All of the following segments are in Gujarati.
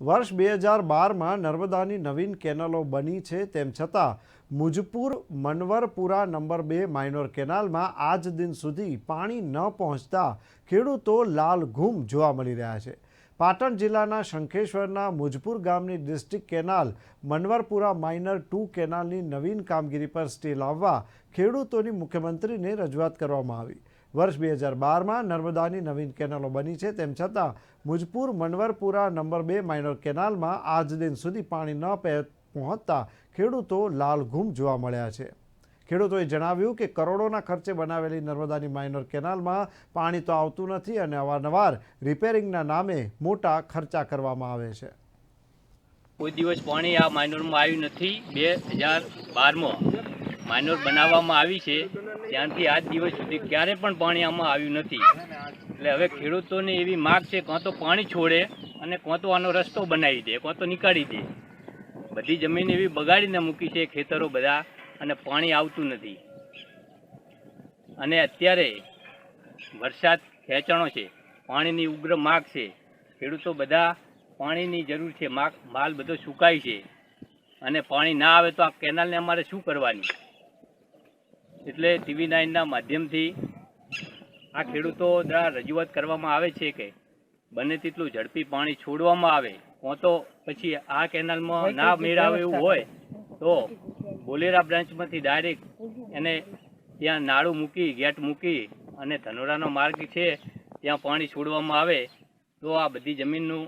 વર્ષ બે હજાર બારમાં નર્મદાની નવીન કેનલો બની છે તેમ છતાં, મુજપુર મનવરપુરા નંબર બે માઇનોર કેનાલમાં આજ દિન સુધી પાણી ન પહોંચતા ખેડૂતો લાલ ઘૂમ જોવા મળી રહ્યા છે. પાટણ જિલ્લાના શંખેશ્વરના મુજપુર ગામની district canal Manavarpura minor two કેનાલની નવીન કામગીરી પર સ્ટે લાવવા ખેડૂતોની મુખ્યમંત્રીને રજૂઆત કરવામાં આવી. વર્ષ બે હજાર બારમાં નર્મદાની નવીન કેનાલો બની છે. તેમ છતાં, મુજપુર મનવરપુરા નંબર બે માઇનર કેનાલમાં આજ દિન સુધી પાણી ન પહોંચતા ખેડૂતો લાલઘૂમ જોવા મળ્યા છે. ખેડૂતોએ જણાવ્યું કે કરોડોના ખર્ચે બનાવેલી નર્મદાની માઇનર કેનાલમાં પાણી તો આવતું નથી અને અવારનવાર રિપેરિંગના નામે મોટા ખર્ચા કરવામાં આવે છે. કોઈ દિવસ પાણી આ માઇનોરમાં આવ્યું નથી. બે હજાર બારમાં માઇનોર બનાવવામાં આવી છે. ત્યાંથી આજ દિવસ સુધી ક્યારે પણ પાણી આમાં આવ્યું નથી. એટલે હવે ખેડૂતોની એવી માગ છે કાં તો પાણી છોડે અને કાં તો આનો રસ્તો બનાવી દે કાં તો નીકાળી દે. બધી જમીન એવી બગાડીને મૂકી છે ખેતરો બધા અને પાણી આવતું નથી. અને અત્યારે વરસાદ ખેંચાણો છે, પાણીની ઉગ્ર માગ છે. ખેડૂતો બધા પાણીની જરૂર છે, માગ, માલ બધો સુકાય છે. અને પાણી ના આવે તો આ કેનાલને અમારે શું કરવાની? એટલે ટીવી નાઇનના માધ્યમથી આ ખેડૂતો દ્વારા રજૂઆત કરવામાં આવે છે કે બને તેટલું ઝડપી પાણી છોડવામાં આવે કાં તો પછી આ કેનાલમાં ના મેળાવે એવું હોય તો બોલેરા બ્રાન્ચમાંથી ડાયરેક્ટ એને ત્યાં નાળું મૂકી ગેટ મૂકી અને ધનોરાનો માર્ગ છે ત્યાં પાણી છોડવામાં આવે તો આ બધી જમીનનું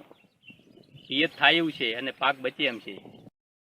પિયત થાય એવું છે અને પાક બચે એમ છે.